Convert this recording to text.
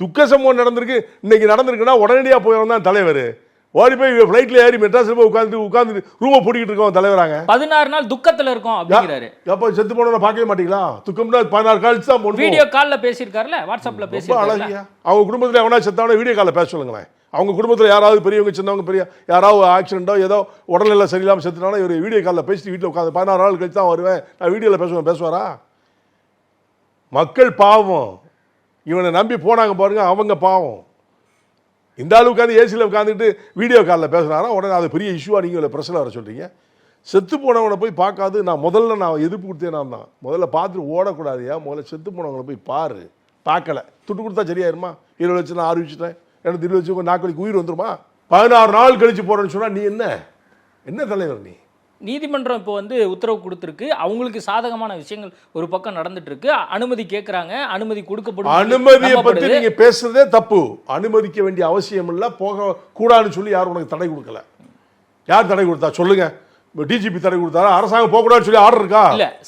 துக்க சம்பவம் நடந்திருக்கு. இன்னைக்கு நடந்திருக்குன்னா உடனடியாக போயிடும் தான் தலைவர். ஓடி போய் ஃப்ளைட்டில் ஏறி மெட்ராஸில் போய் உட்காந்து உட்காந்து ரூமை பூட்டிக்கிட்டு இருக்கோம் தலைவராங்க பதினாறு நாள் துக்கத்துல இருக்கோம் அப்படிங்கிறாரு. எப்போ செத்து போனவன பார்க்கவே மாட்டீங்களா? துக்கம்னா பதினாறு கழிச்சு தான் போகணும் வீடியோ கால்ல பேசியிருக்காருல்ல வாட்ஸ்அப்ல அழகியா. அவங்க குடும்பத்தில் எவனா செத்தாவன வீடியோ காலில் பேச சொல்லுங்களேன். அவங்க குடும்பத்தில் யாராவது பெரியவங்க சின்னவங்க பெரிய யாராவது ஆக்சிடென்ட்டோ ஏதோ உடல்நிலை சரியில்லாமல் செத்துட்டானா இவர் வீடியோ காலில் பேசிட்டு வீட்டில் உட்காந்து பதினாறு நாள் கழிச்சு தான் வருவேன். நான் வீடியோவில் பேசுவேன் பேசுவாரா? மக்கள் பாவம். இவனை நம்பி போனாங்க பாருங்க அவங்க பாவம். இந்த ஆளு உட்காந்து ஏசியில் உட்காந்துட்டு வீடியோ காலில் பேசுனாரா உடனே அது பெரிய இஷ்யூவாக நீங்கள் பிரச்சனை வர சொல்கிறீங்க செத்து போனவனை போய் பார்க்காது நான் முதல்ல நான் எதிர்ப்பு கொடுத்தேன் நான் தான். முதல்ல பார்த்துட்டு ஓடக்கூடாதுயா முதல்ல செத்து போனவங்களை போய் பாரு. பார்க்கல. துட்டு கொடுத்தா சரியாயிருமா? இருபது லட்சம் நான் அறிவிச்சிட்டேன். எனக்கு இருபது லட்சம் நாக்கு உயிர் வந்துருமா? பதினாறு நாள் கழித்து போகிறேன்னு சொன்னால் நீ என்ன? என்ன தலைவர் நீ? நீதிமன்றம் இப்போ வந்து உத்தரவு கொடுத்துருக்கு. அவங்களுக்கு சாதகமான விஷயங்கள் ஒரு பக்கம் நடந்துட்டு இருக்கு அனுமதி கேட்கறாங்க அனுமதி கொடுக்கப்படும். அனுமதியை பத்தி நம்பப்படுது. நீங்க பேசுறதே தப்பு. அனுமதிக்க வேண்டிய அவசியம் இல்ல. போக கூடாதுன்னு சொல்லி யாரும் உனக்கு தடை கொடுக்கல. யார் தடை கொடுத்தா? சொல்லுங்க. டிஜிபி தடை கொடுத்தாரா? அரசாங்கம் போக கூடாதுன்னு சொல்லி ஆர்டர் இருக்கா? இல்ல.